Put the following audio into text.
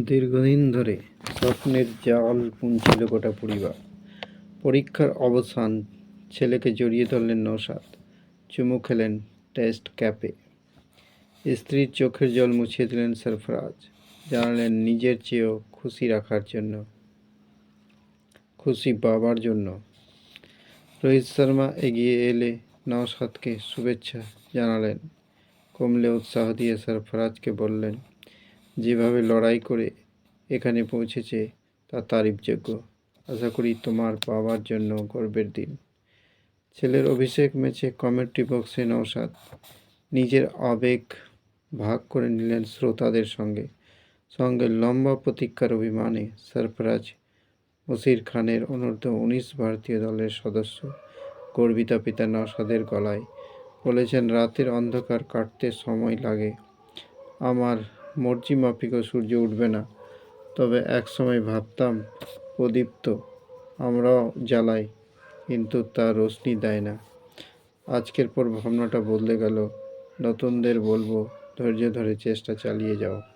দীর্ঘদিন ধরে স্বপ্নের জাল বুনছিল গোটা পরিবার। পরীক্ষার অবসান, ছেলেকে জড়িয়ে ধরলেন নৌসাদ চুমু খেলেন টেস্ট ক্যাপে। স্ত্রীর চোখের জল মুছিয়ে দিলেন সরফরাজ। জানালেন, নিজের চেয়েও খুশি রাখার জন্য। খুশি বাবার জন্য। রোহিত শর্মা এগিয়ে এলে নওশাদকে শুভেচ্ছা জানালেন। কমলে উৎসাহ দিয়ে সরফরাজকে বললেন যেভাবে লড়াই করে এখানে পৌঁছেছে, তা তারিফযোগ্য আশা করি তোমার বাবার জন্য গর্বের দিন। ছেলের অভিষেক ম্যাচে কমেন্ট্রি বক্সে নওশাদ। নিজের আবেগ ভাগ করে নিলেন শ্রোতাদের সঙ্গে। সঙ্গে লম্বা প্রতীক্ষার অভিমানে সরফরাজ মসির খানের অনূর্ধ্ব উনিশ ভারতীয় দলের সদস্য, গর্বিতা পিতা নওশাদের গলায় বলেছেন, রাতের অন্ধকার কাটতে সময় লাগে। আমার মর্জি মাফিকও সূর্য উঠবে না। তবে এক সময় ভাবতাম প্রদীপ্ত আমরাও জ্বালাই, কিন্তু তা রোশনি দেয় না। আজকের পর ভাবনাটা বদলে গেল। নতুনদের বলব, ধৈর্য ধরে চেষ্টা চালিয়ে যাও।